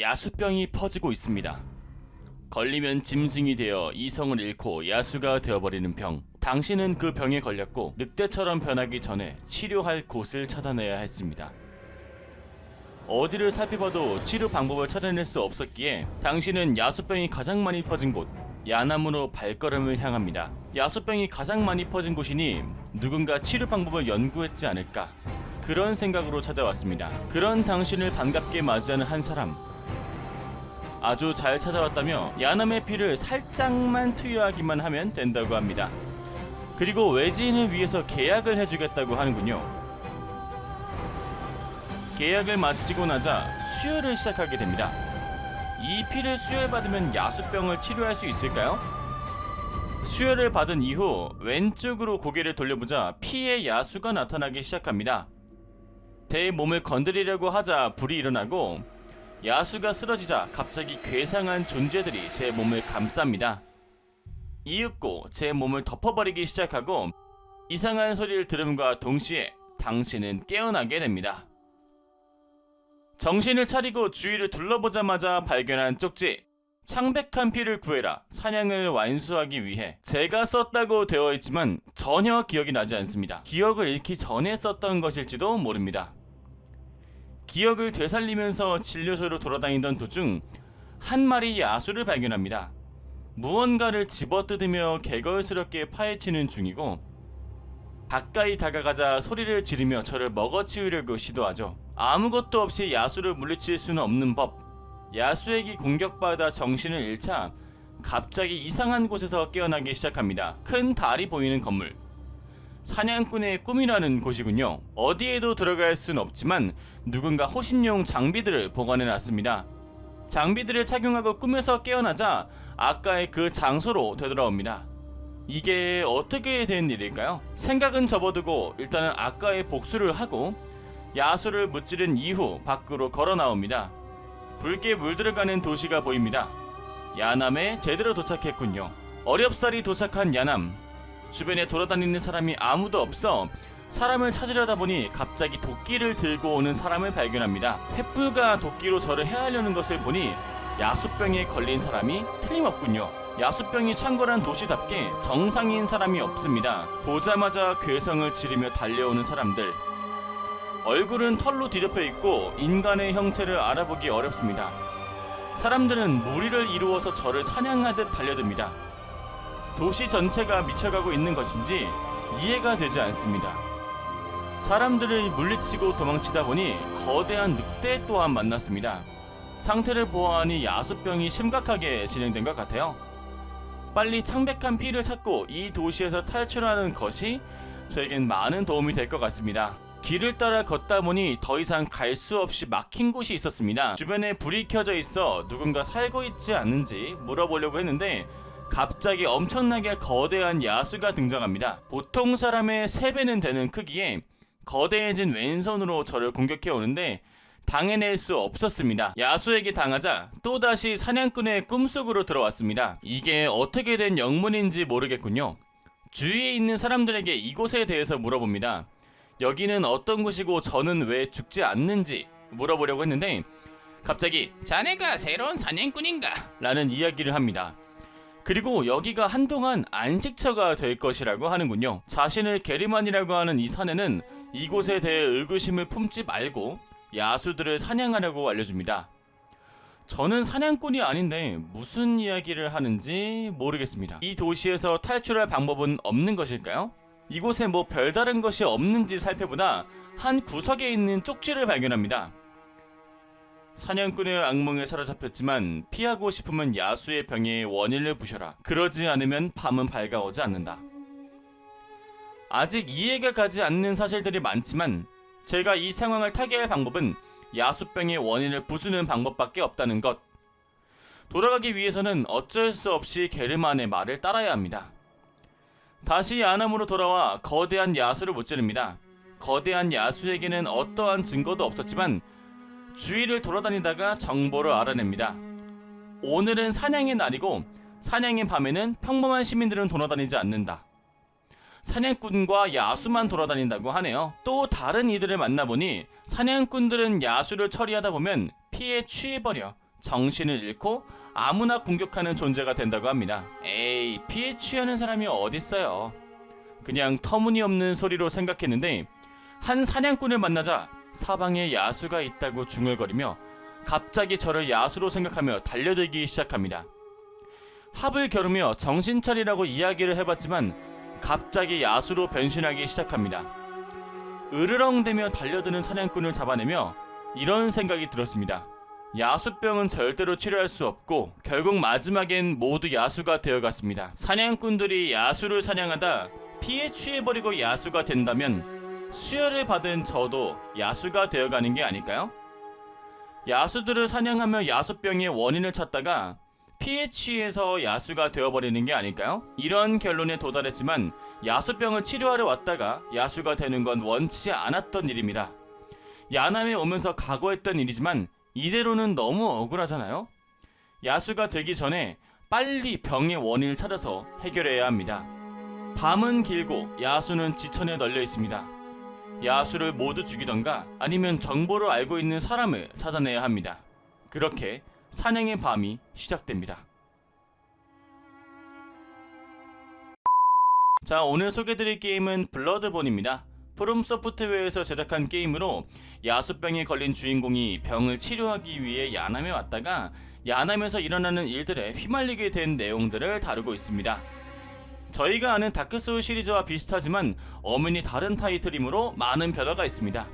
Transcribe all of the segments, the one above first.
야수병이 퍼지고 있습니다. 걸리면 짐승이 되어 이성을 잃고 야수가 되어버리는 병. 당신은 그 병에 걸렸고 늑대처럼 변하기 전에 치료할 곳을 찾아내야 했습니다. 어디를 살펴봐도 치료 방법을 찾아낼 수 없었기에 당신은 야수병이 가장 많이 퍼진 곳 야남으로 발걸음을 향합니다. 야수병이 가장 많이 퍼진 곳이니 누군가 치료 방법을 연구했지 않을까 그런 생각으로 찾아왔습니다. 그런 당신을 반갑게 맞이하는 한 사람 아주 잘 찾아왔다며 야남의 피를 살짝만 투여하기만 하면 된다고 합니다. 그리고 외지인을 위해서 계약을 해주겠다고 하는군요. 계약을 마치고 나자 수혈을 시작하게 됩니다. 이 피를 수혈받으면 야수병을 치료할 수 있을까요? 수혈을 받은 이후 왼쪽으로 고개를 돌려보자 피에 야수가 나타나기 시작합니다. 제 몸을 건드리려고 하자 불이 일어나고 야수가 쓰러지자 갑자기 괴상한 존재들이 제 몸을 감쌉니다. 이윽고 제 몸을 덮어버리기 시작하고 이상한 소리를 들음과 동시에 당신은 깨어나게 됩니다. 정신을 차리고 주위를 둘러보자마자 발견한 쪽지. 창백한 피를 구해라. 사냥을 완수하기 위해 제가 썼다고 되어 있지만 전혀 기억이 나지 않습니다. 기억을 잃기 전에 썼던 것일지도 모릅니다. 기억을 되살리면서 진료소로 돌아다니던 도중 한 마리 야수를 발견합니다. 무언가를 집어뜯으며 개걸스럽게 파헤치는 중이고 가까이 다가가자 소리를 지르며 저를 먹어치우려고 시도하죠. 아무것도 없이 야수를 물리칠 수는 없는 법. 야수에게 공격받아 정신을 잃자 갑자기 이상한 곳에서 깨어나기 시작합니다. 큰 달이 보이는 건물. 사냥꾼의 꿈이라는 곳이군요. 어디에도 들어갈 순 없지만 누군가 호신용 장비들을 보관해 놨습니다. 장비들을 착용하고 꿈에서 깨어나자 아까의 그 장소로 되돌아옵니다. 이게 어떻게 된 일일까요? 생각은 접어두고 일단은 아까의 복수를 하고 야수를 무찌른 이후 밖으로 걸어 나옵니다. 붉게 물들어가는 도시가 보입니다. 야남에 제대로 도착했군요. 어렵사리 도착한 야남. 주변에 돌아다니는 사람이 아무도 없어 사람을 찾으려다 보니 갑자기 도끼를 들고 오는 사람을 발견합니다. 횃불과 도끼로 저를 해하려는 것을 보니 야수병에 걸린 사람이 틀림없군요. 야수병이 창궐한 도시답게 정상인 사람이 없습니다. 보자마자 괴성을 지르며 달려오는 사람들. 얼굴은 털로 뒤덮여 있고 인간의 형체를 알아보기 어렵습니다. 사람들은 무리를 이루어서 저를 사냥하듯 달려듭니다. 도시 전체가 미쳐가고 있는 것인지 이해가 되지 않습니다. 사람들을 물리치고 도망치다 보니 거대한 늑대 또한 만났습니다. 상태를 보아하니 야수병이 심각하게 진행된 것 같아요. 빨리 창백한 피를 찾고 이 도시에서 탈출하는 것이 저에겐 많은 도움이 될 것 같습니다. 길을 따라 걷다 보니 더 이상 갈 수 없이 막힌 곳이 있었습니다. 주변에 불이 켜져 있어 누군가 살고 있지 않는지 물어보려고 했는데 갑자기 엄청나게 거대한 야수가 등장합니다. 보통 사람의 3배는 되는 크기에 거대해진 왼손으로 저를 공격해 오는데 당해낼 수 없었습니다. 야수에게 당하자 또다시 사냥꾼의 꿈속으로 들어왔습니다. 이게 어떻게 된 영문인지 모르겠군요. 주위에 있는 사람들에게 이곳에 대해서 물어봅니다. 여기는 어떤 곳이고 저는 왜 죽지 않는지 물어보려고 했는데 갑자기 자네가 새로운 사냥꾼인가? 라는 이야기를 합니다. 그리고 여기가 한동안 안식처가 될 것이라고 하는군요. 자신을 게리만이라고 하는 이 사내는 이곳에 대해 의구심을 품지 말고 야수들을 사냥하려고 알려줍니다. 저는 사냥꾼이 아닌데 무슨 이야기를 하는지 모르겠습니다. 이 도시에서 탈출할 방법은 없는 것일까요? 이곳에 뭐 별다른 것이 없는지 살펴보다 한 구석에 있는 쪽지를 발견합니다. 사냥꾼의 악몽에 사로잡혔지만 피하고 싶으면 야수의 병에 원인을 부셔라. 그러지 않으면 밤은 밝아오지 않는다. 아직 이해가 가지 않는 사실들이 많지만 제가 이 상황을 타개할 방법은 야수병의 원인을 부수는 방법밖에 없다는 것. 돌아가기 위해서는 어쩔 수 없이 게르만의 말을 따라야 합니다. 다시 야남으로 돌아와 거대한 야수를 무찌릅니다. 거대한 야수에게는 어떠한 증거도 없었지만 주위를 돌아다니다가 정보를 알아냅니다. 오늘은 사냥의 날이고 사냥의 밤에는 평범한 시민들은 돌아다니지 않는다. 사냥꾼과 야수만 돌아다닌다고 하네요. 또 다른 이들을 만나보니 사냥꾼들은 야수를 처리하다 보면 피에 취해버려 정신을 잃고 아무나 공격하는 존재가 된다고 합니다. 에이, 피해 취하는 사람이 어딨어요. 그냥 터무니없는 소리로 생각했는데 한 사냥꾼을 만나자 사방에 야수가 있다고 중얼거리며 갑자기 저를 야수로 생각하며 달려들기 시작합니다. 합을 겨루며 정신 차리라고 이야기를 해봤지만 갑자기 야수로 변신하기 시작합니다. 으르렁대며 달려드는 사냥꾼을 잡아내며 이런 생각이 들었습니다. 야수병은 절대로 치료할 수 없고 결국 마지막엔 모두 야수가 되어갔습니다. 사냥꾼들이 야수를 사냥하다 피해 취해버리고 야수가 된다면 수혈을 받은 저도 야수가 되어가는 게 아닐까요? 야수들을 사냥하며 야수병의 원인을 찾다가 취해서 야수가 되어버리는 게 아닐까요? 이런 결론에 도달했지만 야수병을 치료하러 왔다가 야수가 되는 건 원치 않았던 일입니다. 야남에 오면서 각오했던 일이지만 이대로는 너무 억울하잖아요? 야수가 되기 전에 빨리 병의 원인을 찾아서 해결해야 합니다. 밤은 길고 야수는 지천에 널려 있습니다. 야수를 모두 죽이던가 아니면 정보를 알고 있는 사람을 찾아내야 합니다. 그렇게 사냥의 밤이 시작됩니다. 자, 오늘 소개드릴 게임은 블러드본입니다. 프롬 소프트웨어에서 제작한 게임으로 야수병에 걸린 주인공이 병을 치료하기 위해 야남에 왔다가 야남에서 일어나는 일들에 휘말리게 된 내용들을 다루고 있습니다. 저희가 아는 다크소울 시리즈와 비슷하지만 엄연히 다른 타이틀이므로 많은 변화가 있습니다.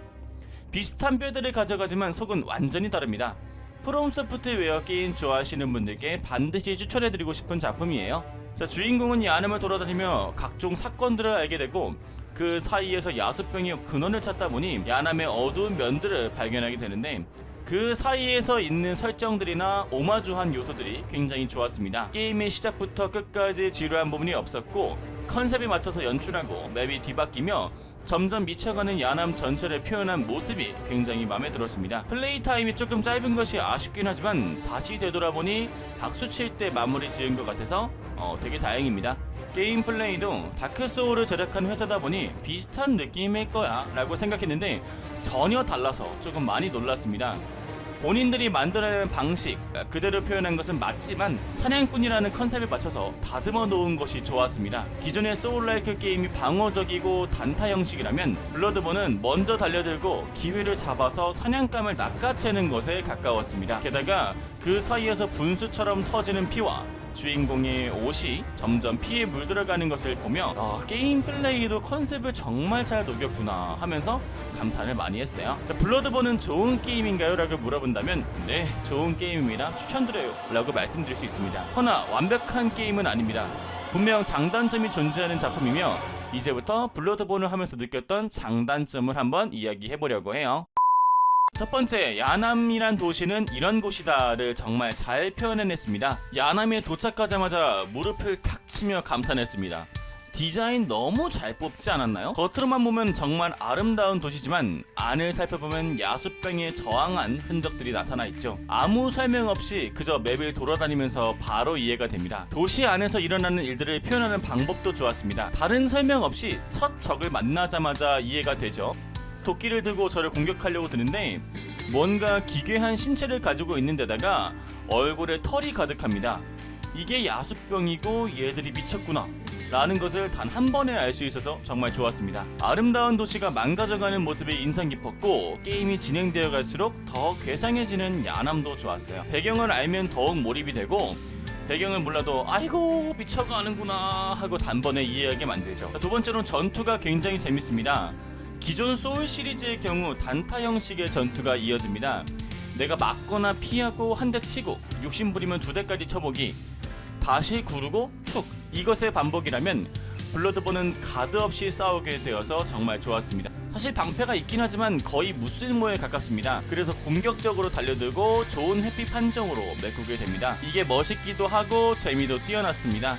비슷한 뼈들을 가져가지만 속은 완전히 다릅니다. 프롬 소프트웨어 게임 좋아하시는 분들께 반드시 추천해드리고 싶은 작품이에요. 자, 주인공은 야남을 돌아다니며 각종 사건들을 알게 되고 그 사이에서 야수병의 근원을 찾다 보니 야남의 어두운 면들을 발견하게 되는데 그 사이에서 있는 설정들이나 오마주한 요소들이 굉장히 좋았습니다. 게임의 시작부터 끝까지 지루한 부분이 없었고 컨셉에 맞춰서 연출하고 맵이 뒤바뀌며 점점 미쳐가는 야남 전체를 표현한 모습이 굉장히 마음에 들었습니다. 플레이 타임이 조금 짧은 것이 아쉽긴 하지만 다시 되돌아보니 박수 칠 때 마무리 지은 것 같아서 어, 되게 다행입니다. 게임 플레이도 다크 소울을 제작한 회사다 보니 비슷한 느낌일 거야 라고 생각했는데 전혀 달라서 조금 많이 놀랐습니다. 본인들이 만들어낸 방식 그대로 표현한 것은 맞지만 사냥꾼이라는 컨셉에 맞춰서 다듬어 놓은 것이 좋았습니다. 기존의 소울라이크 게임이 방어적이고 단타 형식이라면 블러드본은 먼저 달려들고 기회를 잡아서 사냥감을 낚아채는 것에 가까웠습니다. 게다가 그 사이에서 분수처럼 터지는 피와 주인공의 옷이 점점 피에 물들어가는 것을 보며 아, 게임 플레이도 컨셉을 정말 잘 녹였구나 하면서 감탄을 많이 했어요. 자, 블러드본은 좋은 게임인가요? 라고 물어본다면 네, 좋은 게임입니다. 추천드려요. 라고 말씀드릴 수 있습니다. 허나 완벽한 게임은 아닙니다. 분명 장단점이 존재하는 작품이며 이제부터 블러드본을 하면서 느꼈던 장단점을 한번 이야기해 보려고 해요. 첫 번째, 야남이란 도시는 이런 곳이다를 정말 잘 표현해냈습니다. 야남에 도착하자마자 무릎을 탁 치며 감탄했습니다. 디자인 너무 잘 뽑지 않았나요? 겉으로만 보면 정말 아름다운 도시지만 안을 살펴보면 야수병에 저항한 흔적들이 나타나 있죠. 아무 설명 없이 그저 맵을 돌아다니면서 바로 이해가 됩니다. 도시 안에서 일어나는 일들을 표현하는 방법도 좋았습니다. 다른 설명 없이 첫 적을 만나자마자 이해가 되죠. 도끼를 들고 저를 공격하려고 드는데 뭔가 기괴한 신체를 가지고 있는 데다가 얼굴에 털이 가득합니다. 이게 야수병이고 얘들이 미쳤구나. 라는 것을 단 한 번에 알 수 있어서 정말 좋았습니다. 아름다운 도시가 망가져가는 모습이 인상 깊었고 게임이 진행되어 갈수록 더 괴상해지는 야남도 좋았어요. 배경을 알면 더욱 몰입이 되고 배경을 몰라도 아이고 미쳐가는구나 하고 단번에 이해하게 만들죠. 두 번째로는 전투가 굉장히 재밌습니다. 기존 소울 시리즈의 경우 단타 형식의 전투가 이어집니다. 내가 맞거나 피하고 한 대 치고 욕심 부리면 두 대까지 쳐보기 다시 구르고 툭 이것의 반복이라면 블러드본은 가드 없이 싸우게 되어서 정말 좋았습니다. 사실 방패가 있긴 하지만 거의 무쓸모에 가깝습니다. 그래서 공격적으로 달려들고 좋은 회피 판정으로 메꾸게 됩니다. 이게 멋있기도 하고 재미도 뛰어났습니다.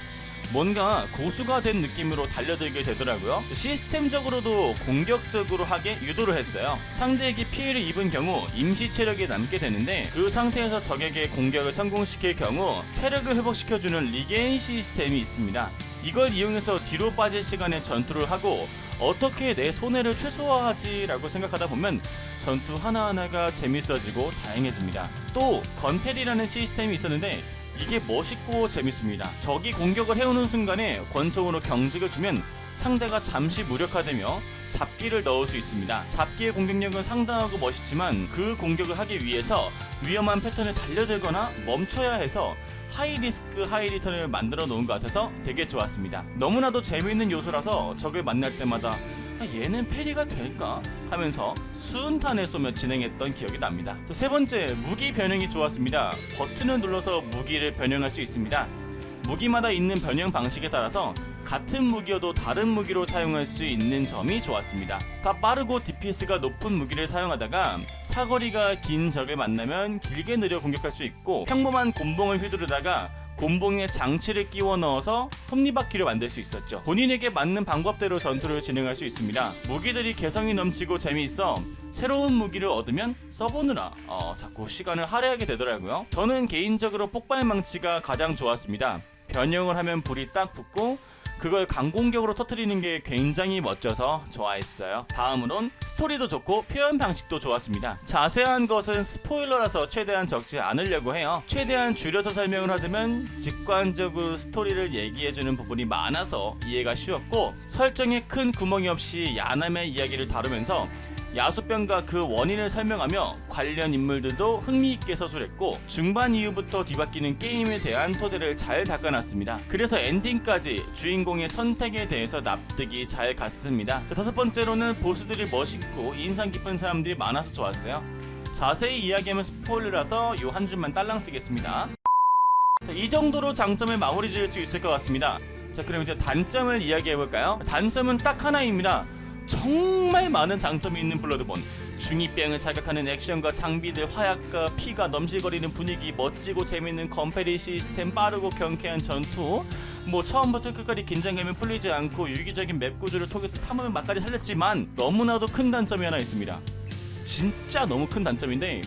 뭔가 고수가 된 느낌으로 달려들게 되더라고요. 시스템적으로도 공격적으로 하게 유도를 했어요. 상대에게 피해를 입은 경우 임시 체력이 남게 되는데 그 상태에서 적에게 공격을 성공시킬 경우 체력을 회복시켜주는 리게인 시스템이 있습니다. 이걸 이용해서 뒤로 빠질 시간에 전투를 하고 어떻게 내 손해를 최소화하지라고 생각하다 보면 전투 하나하나가 재밌어지고 다양해집니다. 또 건펠이라는 시스템이 있었는데 이게 멋있고 재밌습니다. 적이 공격을 해오는 순간에 권총으로 경직을 주면 상대가 잠시 무력화되며 잡기를 넣을 수 있습니다. 잡기의 공격력은 상당하고 멋있지만 그 공격을 하기 위해서 위험한 패턴을 달려들거나 멈춰야 해서 하이 리스크 하이 리턴을 만들어 놓은 것 같아서 되게 좋았습니다. 너무나도 재미있는 요소라서 적을 만날 때마다 아, 얘는 패리가 될까 하면서 수은탄을 쏘며 진행했던 기억이 납니다. 자, 세 번째 무기 변형이 좋았습니다. 버튼을 눌러서 무기를 변형할 수 있습니다. 무기마다 있는 변형 방식에 따라서 같은 무기여도 다른 무기로 사용할 수 있는 점이 좋았습니다. 다 빠르고 DPS가 높은 무기를 사용하다가 사거리가 긴 적을 만나면 길게 느려 공격할 수 있고 평범한 곤봉을 휘두르다가 곤봉에 장치를 끼워 넣어서 톱니바퀴를 만들 수 있었죠. 본인에게 맞는 방법대로 전투를 진행할 수 있습니다. 무기들이 개성이 넘치고 재미있어 새로운 무기를 얻으면 써보느라 어, 자꾸 시간을 할애하게 되더라고요. 저는 개인적으로 폭발망치가 가장 좋았습니다. 변형을 하면 불이 딱 붙고 그걸 강공격으로 터트리는 게 굉장히 멋져서 좋아했어요. 다음으론 스토리도 좋고 표현 방식도 좋았습니다. 자세한 것은 스포일러라서 최대한 적지 않으려고 해요. 최대한 줄여서 설명을 하자면 직관적으로 스토리를 얘기해주는 부분이 많아서 이해가 쉬웠고 설정에 큰 구멍이 없이 야남의 이야기를 다루면서 야수병과 그 원인을 설명하며 관련 인물들도 흥미있게 서술했고 중반 이후부터 뒤바뀌는 게임에 대한 토대를 잘 닦아놨습니다. 그래서 엔딩까지 주인공의 선택에 대해서 납득이 잘 갔습니다. 자, 다섯 번째로는 보스들이 멋있고 인상 깊은 사람들이 많아서 좋았어요. 자세히 이야기하면 스포일러라서 요 한 줄만 딸랑 쓰겠습니다. 자, 이 정도로 장점을 마무리 지을 수 있을 것 같습니다. 자, 그럼 이제 단점을 이야기해 볼까요? 단점은 딱 하나입니다. 정말 많은 장점이 있는 블러드본. 중이병을 자극하는 액션과 장비들, 화약과 피가 넘실거리는 분위기, 멋지고 재밌는 건페리 시스템, 빠르고 경쾌한 전투. 뭐 처음부터 끝까지 긴장감이 풀리지 않고 유기적인 맵 구조를 통해서 탐험을 막까지 살렸지만 너무나도 큰 단점이 하나 있습니다. 진짜 너무 큰 단점인데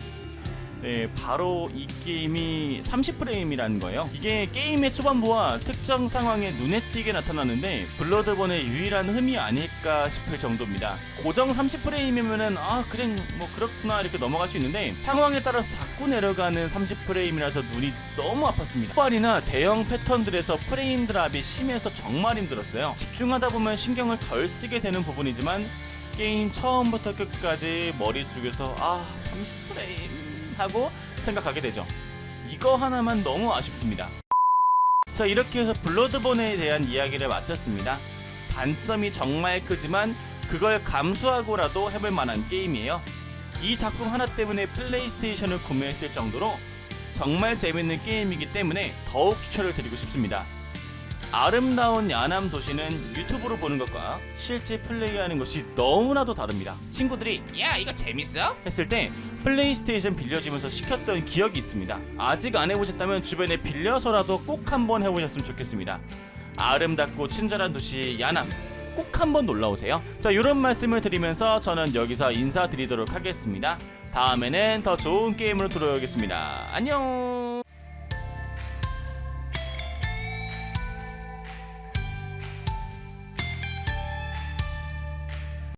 네, 바로 이 게임이 30프레임이라는 거예요. 이게 게임의 초반부와 특정 상황에 눈에 띄게 나타나는데 블러드본의 유일한 흠이 아닐까 싶을 정도입니다. 고정 30프레임이면은 아 그냥 뭐 그렇구나 이렇게 넘어갈 수 있는데 상황에 따라서 자꾸 내려가는 30프레임이라서 눈이 너무 아팠습니다. 폭발이나 대형 패턴들에서 프레임 드랍이 심해서 정말 힘들었어요. 집중하다 보면 신경을 덜 쓰게 되는 부분이지만 게임 처음부터 끝까지 머릿속에서 아 30프레임 하고 생각하게 되죠. 이거 하나만 너무 아쉽습니다. 자 이렇게 해서 블러드본에 대한 이야기를 마쳤습니다. 단점이 정말 크지만 그걸 감수하고라도 해볼 만한 게임이에요. 이 작품 하나 때문에 플레이스테이션을 구매했을 정도로 정말 재밌는 게임이기 때문에 더욱 추천을 드리고 싶습니다. 아름다운 야남 도시는 유튜브로 보는 것과 실제 플레이하는 것이 너무나도 다릅니다. 친구들이 야 이거 재밌어? 했을 때 플레이스테이션 빌려주면서 시켰던 기억이 있습니다. 아직 안 해보셨다면 주변에 빌려서라도 꼭 한번 해보셨으면 좋겠습니다. 아름답고 친절한 도시 야남 꼭 한번 놀러오세요. 자 이런 말씀을 드리면서 저는 여기서 인사드리도록 하겠습니다. 다음에는 더 좋은 게임으로 돌아오겠습니다. 안녕.